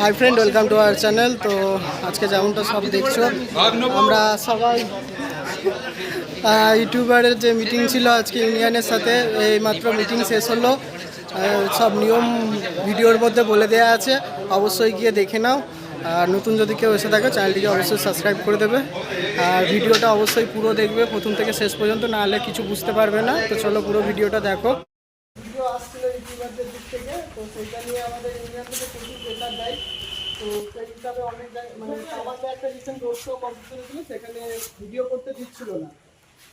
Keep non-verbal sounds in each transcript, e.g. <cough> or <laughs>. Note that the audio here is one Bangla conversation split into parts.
Hi friend welcome to our channel তো আজকে যেমনটা সব দেখছ, আমরা সবাই ইউটিউবারের যে মিটিং ছিল আজকে ইউনিয়নের সাথে এই মাত্র মিটিং শেষ হলো। সব নিয়ম ভিডিওর মধ্যে বলে দেওয়া আছে, অবশ্যই গিয়ে দেখে নাও। আর নতুন যদি কেউ এসে থাকে, চ্যানেলটিকে অবশ্যই সাবস্ক্রাইব করে দেবে। আর ভিডিওটা অবশ্যই পুরো দেখবে, প্রথম থেকে শেষ পর্যন্ত, না হলে কিছু বুঝতে পারবে না। তো চলো পুরো ভিডিওটা দেখো। ভিডিও আসছিল ইউটিউবারদের দিক থেকে, তো সেটা নিয়ে আমাদের ইউনিয়ন থেকে প্রচুর প্রেশার দেয় তো সেই হিসাবে অনেক মানে আমাকে একটা রিসেন্ট রোড শো কম্পিটিশন ছিল সেখানে ভিডিও করতে দিচ্ছিল না।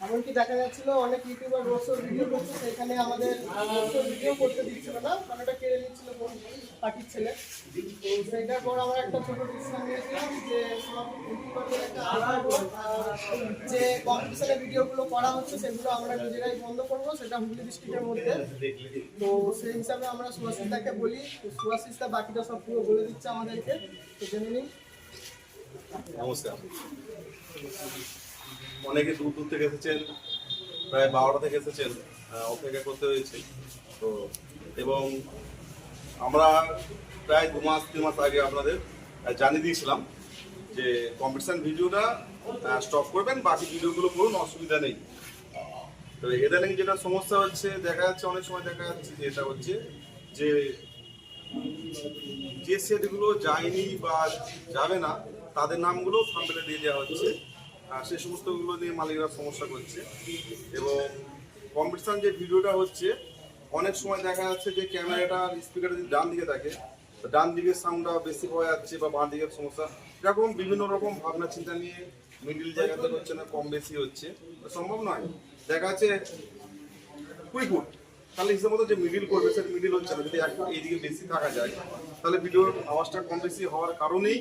এমনকি দেখা যাচ্ছিল অনেক ইউটিউবার রোড শোর ভিডিও করছে, সেখানে আমাদের রোড ভিডিও করতে দিচ্ছিল না, কারণ ওটা কেড়ে নিচ্ছিল কোন পার্টির ছেলে। তো সেইটার পর আমরা একটা ছোট ডিসিশন নিয়েছিলাম যে ইউটিউবারদের যে কম্পিটিশনের ভিডিওগুলো করা হচ্ছে, সেগুলো আমরা নিজেরাই বন্ধ করব, সেটা হুগলি ডিস্ট্রিক্টের মধ্যে। তো সেই হিসাবে আমরা সুভাষিসদাকে বলি সুভাষিসদা বাকিটা সব পুরো বলে দিচ্ছে আমাদেরকে, তো জেনে নিন। নমস্কার। অনেকে দূর দূর থেকে এসেছেন, প্রায় বারোটা থেকে এসেছেন অপেক্ষা করতে হয়েছে। তো, এবং আমরা প্রায় দু মাস, তিন মাস আগে আপনাদের জানিয়ে দিয়েছিলাম যে কম্পিটিশান ভিডিওটা স্টপ করবেন, বাকি ভিডিওগুলো করুন, অসুবিধা নেই। তো ইদানিং যেটা সমস্যা হচ্ছে, দেখা যাচ্ছে অনেক সময় দেখা যাচ্ছে যে এটা হচ্ছে যে যে সেটগুলো যায়নি বা যাবে না, তাদের নামগুলো সামনে দিয়ে দেওয়া হচ্ছে। সেই সমস্তগুলো নিয়ে মালিকরা সমস্যা করছে। এবং কম্পিটিশন যে ভিডিওটা হচ্ছে, অনেক সময় দেখা যাচ্ছে যে ক্যামেরাটা স্পিকার যদি ডান দিকে থাকে ডান দিকের সাউন্ডটা বেশি পাওয়া যাচ্ছে বা বাঁ দিকের সমস্যা। এরকম বিভিন্ন রকম ভাবনা চিন্তা নিয়ে মিডিল জায়গাতে হচ্ছে না, কম বেশি হচ্ছে। সম্ভব নয়। দেখা যাচ্ছে কুড়ি ফুট। তাহলে হিসেবে মতো যে মিডিল করবে, সেটা মিডিল হচ্ছে না। যদি একটু এইদিকে বেশি থাকা যায়, তাহলে ভিডিওর আওয়াজটা কম বেশি হওয়ার কারণেই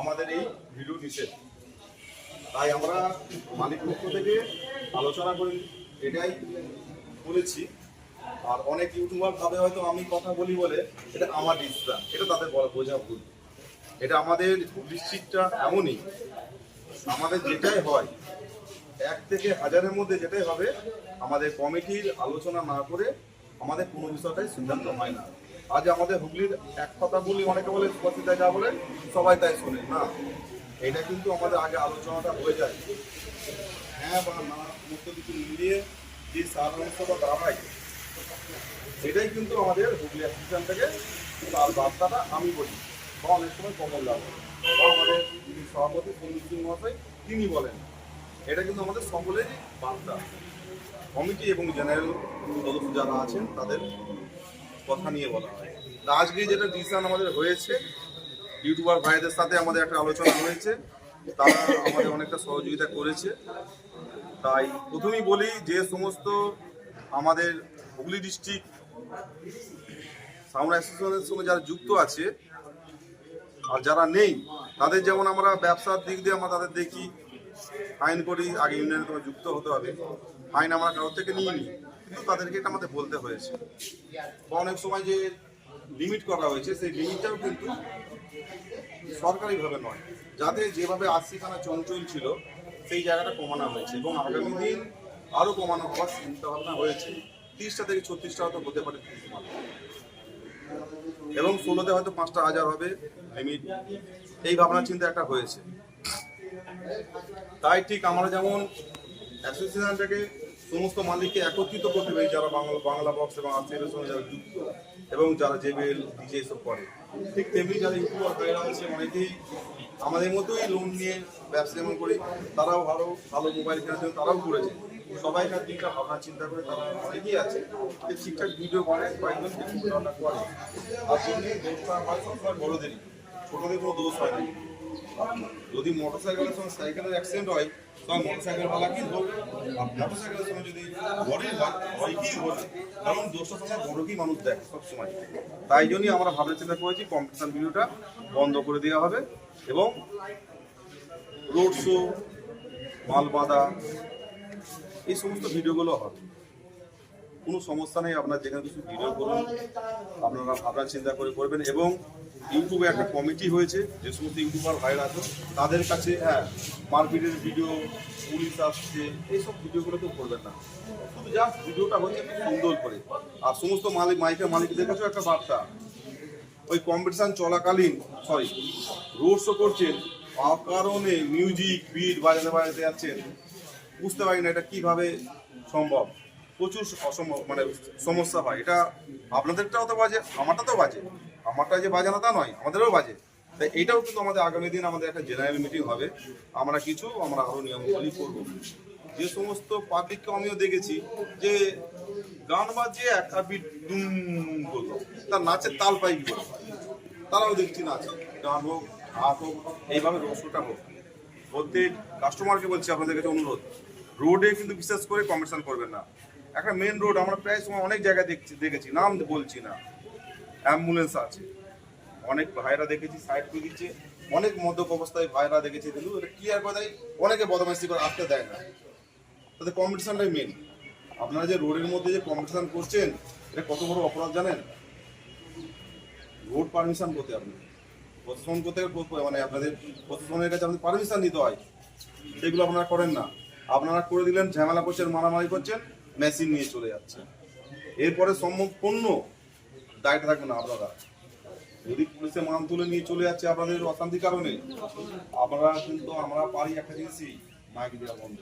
আমাদের এই ভিডিও নিষেধ। তাই আমরা মালিক পক্ষ থেকে আলোচনা করে এটাই বলেছি। আর অনেক ইউটিউবার ভাবে হয়তো আমি কথা বলি বলে এটা আমার ডিসিশন, এটা তাদের বোঝা ভুল। এটা আমাদের ডিস্ট্রিক্টটা এমনই, আমাদের যেটাই হয়, এক থেকে হাজারের মধ্যে যেটাই হবে, আমাদের কমিটির আলোচনা না করে আমাদের কোনো বিষয়টাই সিদ্ধান্ত হয় না। আজ আমাদের হুগলির এক কথা বলি, অনেকে বলে যা বলে সবাই তাই শোনে না এটা কিন্তু আমাদের আগে আলোচনাটা হয়ে যায়। হ্যাঁ বা না সমস্ত কিছু মিলিয়ে যে সারাংশটা দাঁড়ায়, সেটাই কিন্তু আমাদের হুগলি অ্যাসোসিয়েশন থেকে তার বার্তাটা আমি বলি। বা অনেক সময় কমল লাভ বা আমাদের সভাপতি সন্দীপ সিং মহাশয়, তিনি বলেন, এটা কিন্তু আমাদের সকলেরই বার্তা। কমিটি এবং জেনারেল সদস্য যারা আছেন, তাদের কথা নিয়ে বলা হয়। আজকে যেটা ডিসিশন আমাদের হয়েছে ইউটিউবার ভাইদের সাথে আমাদের একটা আলোচনা হয়েছে। তারা আমাদের অনেকটা সহযোগিতা করেছে। তাই প্রথমেই বলি যে সমস্ত আমাদের হুগলি ডিস্ট্রিক্ট সাউন্ড অ্যাসোসিয়েশনের সঙ্গে যারা যুক্ত আছে আর যারা নেই, তাদের যেমন আমরা ব্যবসার দিক দিয়ে আমরা তাদের দেখি, ফাইন করি, আগে ইউনিয়নে তোমার যুক্ত হতে হবে। ফাইন আমরা কারোর থেকে নিয়ে নিই কিন্তু তাদেরকে এটা আমাদের বলতে হয়েছে। বা অনেক সময় যে লিমিট করা হয়েছে, সেই লিমিটটাও কিন্তু সরকারিভাবে নয়। যাতে যেভাবে আশিখানা চঞ্চল ছিল, সেই জায়গাটা কমানো হয়েছে এবং আগামী দিন আরও কমানো হওয়ার চিন্তা ভাবনা হয়েছে। তিরিশটা থেকে ছত্রিশটা হয়তো হতে পারে এবং ষোলোতে হয়তো পাঁচটা হাজার হবে। লিমিট এই ভাবনা চিন্তা একটা হয়েছে। তাই ঠিক আমরা যেমন অ্যাসোসিয়েশনটাকে সমস্ত মালিককে একত্রিত করতে পারি যারা বাংলা বাংলা বক্স এবং আর্থিকের সঙ্গে যারা যুক্ত এবং যারা জেবেল ডিজে এসব করে। ঠিক তেমনি যারা ইউটিউবার হয়ে আছে, অনেকেই আমাদের মতোই লোন নিয়ে ব্যবসা যেমন করি, তারাও ভালো ভালো মোবাইল কেনার জন্য তারাও করেছে। সবাইকার দিকটা ভাবনা চিন্তা করে তারা অনেকেই আছে, যে ঠিকঠাক ভিডিও করে, কয়েকজন করে। আর জন্য দোষটা হয় সবসময় বড়দেরই। ছোটদের কোনো দোষ হয় না যদি মোটর সাইকেলের সঙ্গে সাইকেলের অ্যাক্সিডেন্ট হয় তখন মোটর সাইকেল কি ধরবে আর মোটর সাইকেলের সঙ্গে যদি বডির হয় হয় কি ধরবে কারণ দোষটা সময় বড়কেই মানুষ দেখে সবসময়। তাই জন্যই আমরা ভাবনা চিন্তা করেছি কম্পিটিশন ভিডিওটা বন্ধ করে দেওয়া হবে এবং রোড শো মাল বাঁধা এই সমস্ত ভিডিওগুলো হবে। কোনো সমস্যা নেই, আপনার যেখানে কিছু ভিডিও করুন, আপনারা ভাবনা চিন্তা করে করবেন এবং ইউটিউবে একটা কমিটি হয়েছে, যে সমস্ত ইউটিউবার ভাইরা আছে তাদের কাছে হ্যাঁ মারপিটের ভিডিও, পুলিশ আসছে, এইসব ভিডিওগুলো কেউ করবেন না। শুধু জাস্ট ভিডিওটা হচ্ছে সুন্দর করে। আর সমস্ত মালিক, মাইকের মালিকদের কাছেও একটা বার্তা। ওই কম্পিটিশান চলাকালীন সরি রোড শো করছেন কারণে মিউজিক বিট বাজাতে বাজাতে যাচ্ছেন। বুঝতে পারি না এটা কীভাবে সম্ভব। প্রচুর অসম্ভব মানে সমস্যা হয়। এটা আপনাদেরটাও তো বাজে আমারটা তো বাজে। আমারটা যে বাজে না তা নয়, আমাদেরও বাজে। তাই এটাও কিন্তু আমাদের আগামী দিন আমাদের একটা জেনারেল মিটিং হবে। আমরা কিছু, আমরা আরও নিয়মগুলি করব। যে সমস্ত পাবলিককে আমিও দেখেছি যে গান বাজিয়ে একটা বিট দুম করল। তার নাচের তাল পাই কি তারাও দেখছি নাচ। গান হোক, হাত হোক, এইভাবে রসটা হোক। প্রত্যেক কাস্টমারকে বলছি আপনাদের কাছে অনুরোধ। রোডে কিন্তু বিশেষ করে কম্পিটিশন করবেন না। একটা মেন রোড আমরা প্রায় সময় অনেক জায়গায় দেখছি, দেখেছি। নাম বলছি না। অ্যাম্বুলেন্স আছে। অনেক ভাইরা দেখেছি সাইড করে দিচ্ছে। অনেক মদ্যপ অবস্থায় ভাইরা দেখেছি কিন্তু এটা কি আর কথাই অনেকে বদমাইশি করে আসতে দেয় না। তাতে কম্পিটিশনটাই মেন আপনারা যে রোডের মধ্যে যে কম্পিটিশন করছেন, এটা কত বড় অপরাধ জানেন? রোড পারমিশন করতে আপনি প্রশাসন করতে মানে আপনাদের প্রশাসনের কাছে আপনাদের পারমিশন নিতে হয়। সেগুলো আপনারা করেন না। আপনারা করে দিলেন, ঝামেলা করছেন, মারামারি করছেন মেশিন নিয়ে চলে যাচ্ছে। এরপরে সম্পূর্ণ দায়টা থাকবে না আপনারা। যদি পুলিশে মান তুলে নিয়ে চলে যাচ্ছে আপনাদের অশান্তির কারণে আপনারা কিন্তু, আমরা পারি একটা জিনিসই, মাইক দেওয়া বন্ধ।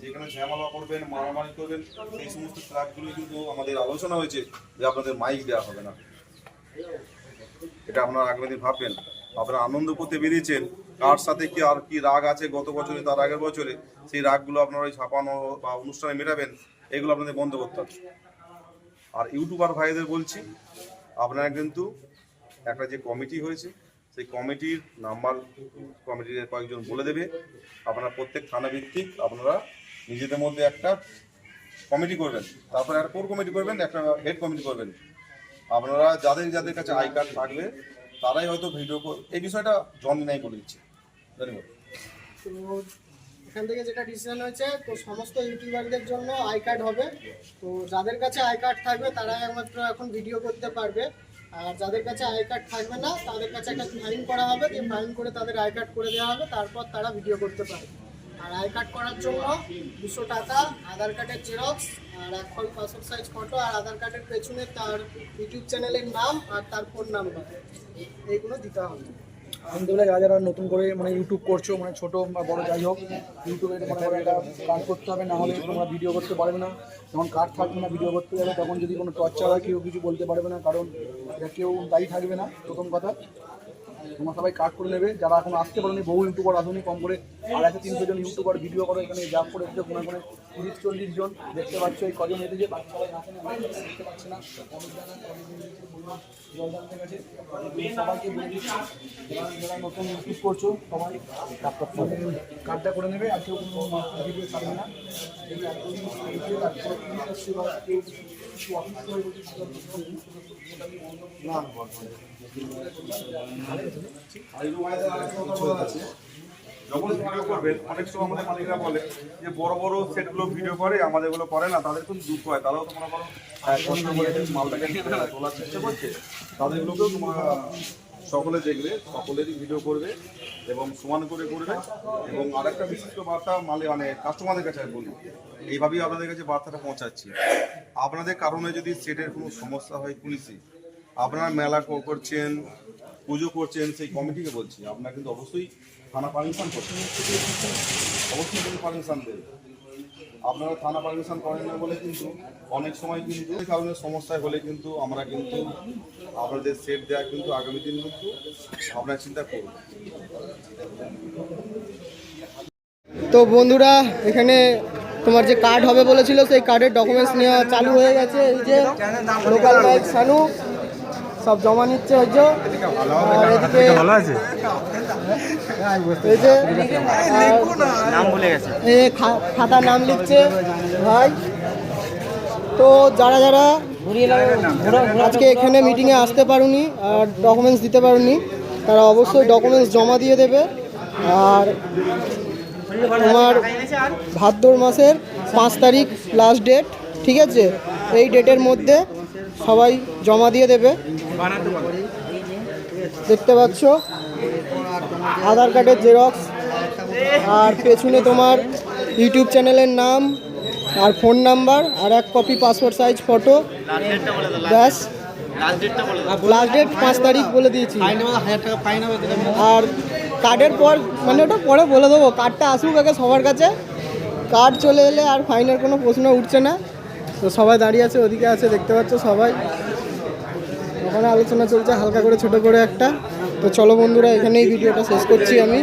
যেখানে ঝামেলা করবেন, মারামারি করবেন, সেই সমস্ত ট্রাকগুলো কিন্তু আমাদের আলোচনা হয়েছে যে আপনাদের মাইক দেওয়া হবে না। এটা আপনারা আগামী দিন ভাববেন। আপনারা আনন্দ করতে বেরিয়েছেন, কার সাথে কি আর কি রাগ আছে গত বছরে, তার আগের বছরে, সেই রাগগুলো আপনারা ওই ছাপানো বা অনুষ্ঠানে মেটাবেন, এগুলো আপনাদের বন্ধ করতে হবে। আর ইউটিউবার ভাইদের বলছি, আপনারা কিন্তু একটা যে কমিটি হয়েছে, সেই কমিটির নাম্বার কমিটির কয়েকজন বলে দেবে। আপনারা প্রত্যেক থানা ভিত্তিক আপনারা নিজেদের মধ্যে একটা কমিটি করবেন। তারপরে একটা কোর কমিটি করবেন? একটা হেড কমিটি করবেন। আপনারা যাদের যাদের কাছে আই কার্ড থাকবে, তারাই হয়তো ভিডিও এই বিষয়টা জন নাই বলে দিচ্ছে। ধন্যবাদ। এখান থেকে যেটা ডিসিশন হয়েছে, তো সমস্ত ইউটিউবারদের জন্য আই কার্ড হবে। তো যাদের কাছে আই কার্ড থাকবে, তারাই একমাত্র এখন ভিডিও করতে পারবে। আর যাদের কাছে আই কার্ড থাকবে না, তাদের কাছে একটা ফাইন করা হবে। যে ফাইন করে তাদের আই কার্ড করে দেওয়া হবে, তারপর তারা ভিডিও করতে পারবে। আর আই কার্ড করার জন্য দুশো টাকা, আধার কার্ডের জেরক্স আর ফল পাসপোর্ট সাইজ ফটো আর আধার কার্ডের পেছনে তার ইউটিউব চ্যানেলের নাম আর তার ফোন নাম্বার এইগুলো দিতে হবে। আলহামদুলিল্লাহ, যারা যারা নতুন করে মানে ইউটিউব করছ মানে ছোটো বা বড়ো যাই হোক ইউটিউবে মানে করে এটা কাজ করতে হবে, না হলে তোমরা ভিডিও করতে পারবে না। যখন কাজ থাকবে না ভিডিও করতে যাবে, তখন যদি কোনো টর্চার হয়, কেউ কিছু বলতে পারবে না, কারণ এটা কেউ দায়ী থাকবে না, প্রথম কথা। তোমরা সবাই কাজ করে নেবে। যারা এখন আসতে পারেনি, বহু ইউটিউবার আসুনি কম করে। আড়াইশো তিনশো জন ইউটিউবার ভিডিও করে, এখানে জাপ করে এসেছে কোনো কোনো তিরিশ চল্লিশ জন। দেখতে পাচ্ছ এই কজন এসেছে যে বাকি সবাই নতুন করছ কার্ডটা করে নেবে আর কেউ না। আর যখন ভিডিও করবেন, অনেক সময় আমাদের মালিকরা বলে যে, বড় বড় সেটগুলো ভিডিও করে, আমাদেরগুলো করে না, তাদের খুব দুঃখ হয়। তারাও তোমরা করো কষ্ট করে মালটাকে <laughs> তোলার চেষ্টা করছে। তাদেরগুলোকেও তোমরা সকলে দেখবে, সকলেরই ভিডিও করবে এবং সমান করে করবে। এবং আরেকটা বিশিষ্ট বার্তা মালে মানে কাস্টমারদের কাছে আমি বলি, এইভাবেই আপনাদের কাছে বার্তাটা পৌঁছাচ্ছি। আপনাদের কারণে যদি সেটের কোনো সমস্যা হয় পুলিশে আপনারা মেলা করছেন, পুজো করছেন, সেই কমিটিকে বলছি, আপনারা কিন্তু অবশ্যই থানা পারমিশন করছেন। অবশ্যই কিন্তু পারমিশন দেবে আপনারা থানা পারমিশন করেন না বলে কিন্তু অনেক সময় কিন্তু কারণে সমস্যায় হলে কিন্তু আমরা কিন্তু আপনাদের সেট দেওয়া কিন্তু আগামী দিন কিন্তু আপনারা চিন্তা করুন। তো বন্ধুরা, এখানে তোমার যে কার্ড হবে বলেছিল, সেই কার্ডের ডকুমেন্টস নেওয়া চালু হয়ে গেছে। এই যে লোকাল সানু সব জমা নিচ্ছে ওই যে। আর এদিকে ভালো আছে? এই যে নাম ভুলে গেছে। এই খা- খাতা নাম লিখছে ভাই। তো যারা যারা আজকে এখানে মিটিংয়ে আসতে পারুনি আর ডকুমেন্টস দিতে পারুনি তারা অবশ্যই ডকুমেন্টস জমা দিয়ে দেবে। আর তোমার ভাদ্র মাসের পাঁচ তারিখ লাস্ট ডেট ঠিক আছে? এই ডেটের মধ্যে সবাই জমা দিয়ে দেবে। দেখতে পাচ্ছ? আধার কার্ডের জেরক্স আর পেছনে তোমার ইউটিউব চ্যানেলের নাম, আর ফোন নাম্বার আর এক কপি পাসপোর্ট সাইজ ফটো ব্যাস। লাস্ট ডেট পাঁচ তারিখ বলে দিয়েছি। আর কার্ডের পর মানে ওটা পরে বলে দেবো। কার্ডটা আসুক আগে সবার কাছে। কার্ড চলে এলে আর ফাইনের কোনো প্রশ্ন উঠছে না। তো সবাই দাঁড়িয়ে আছে, ওদিকে আছে, দেখতে পাচ্ছ সবাই। ওখানে আলোচনা চলছে, হালকা করে ছোট করে একটা। তো চলো বন্ধুরা, এখানেই ভিডিওটা শেষ করছি আমি।